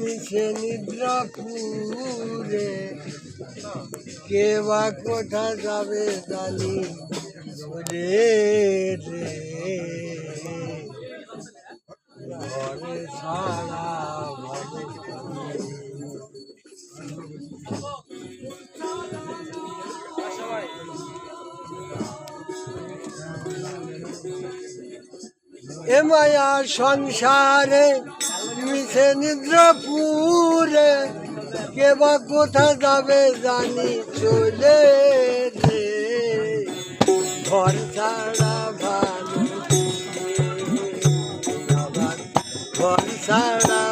মিছে নিদ্রা পুরে। কে বা কোথা যাবে জানি রে রে। ঘরে ভাবে এ মায়া সংসারে মিছে নিদ্রা পুরে কে বা কোথা যাবে জানি চলে ঘর ছাড়া ভালো ঘর ছাড়া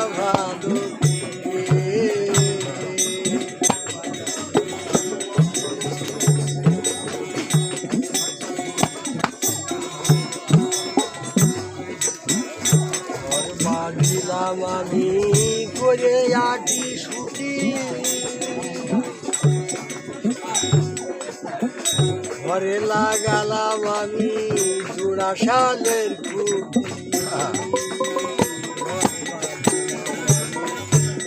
করে আটি ছুটি ঘরে লাগালাম আমি জোড়া খুঁটি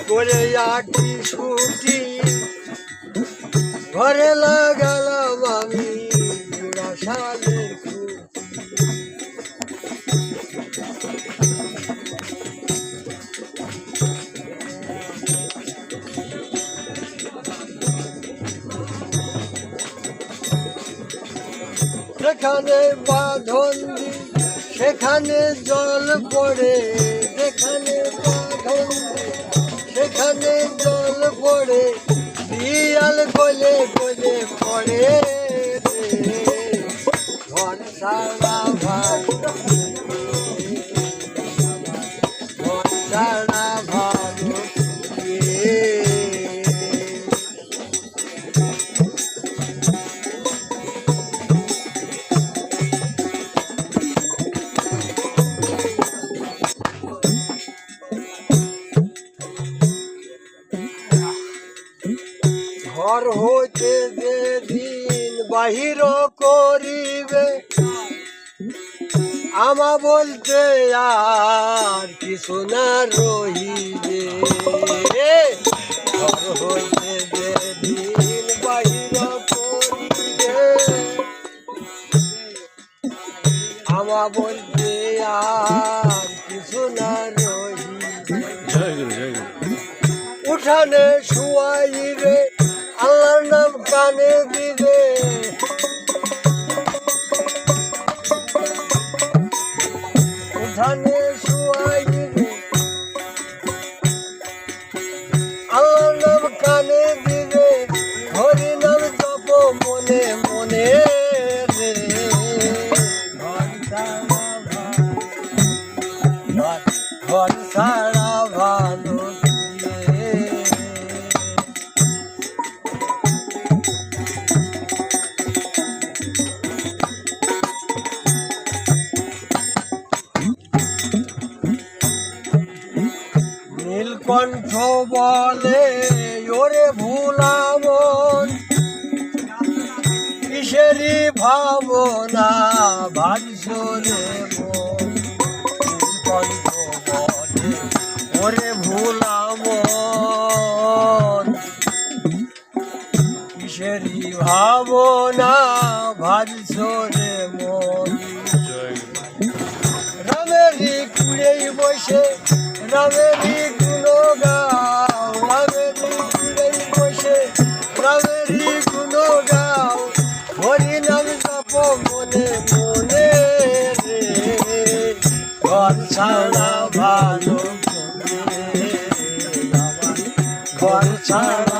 করে আটি ছুটি ঘরে লাগালাম আমি জোড়া শালের খুঁটি সেখানে বাঁধন সেখানে জল পড়ে সেখানে বাঁধন সেখানে জল পড়ে, শিয়াল গলে গলে পড়ে ধন সারা ভালো হইতে যে দিন বাহির করিবে আমা বলতে আর কিছু না রহিবে। ঘর হইতে যে দিন বাহির করিবে আমা বলতে আর কিছু না রহিবে। উঠানে শুয়াইবে আল্লাহর নাম কানে দিবে উঠানে শুয়াইবে আল্লাহর নাম কানে দিবে হরি নাম জপ মনে মনে ঘর ছাড়া নীলকণ্ঠ বলে, ওরে ভুলামন কিসেরই ভাবনা ভাবছরে মন? বলে ওরে ভুলামন কিসেরই ভাবনা ভাবছরে মন? রামেরই কুড়েই বসে রামেরই হরি নাম জপ মনে মনে রে। ঘর ছাড়া ভালো ঘর ছাড়া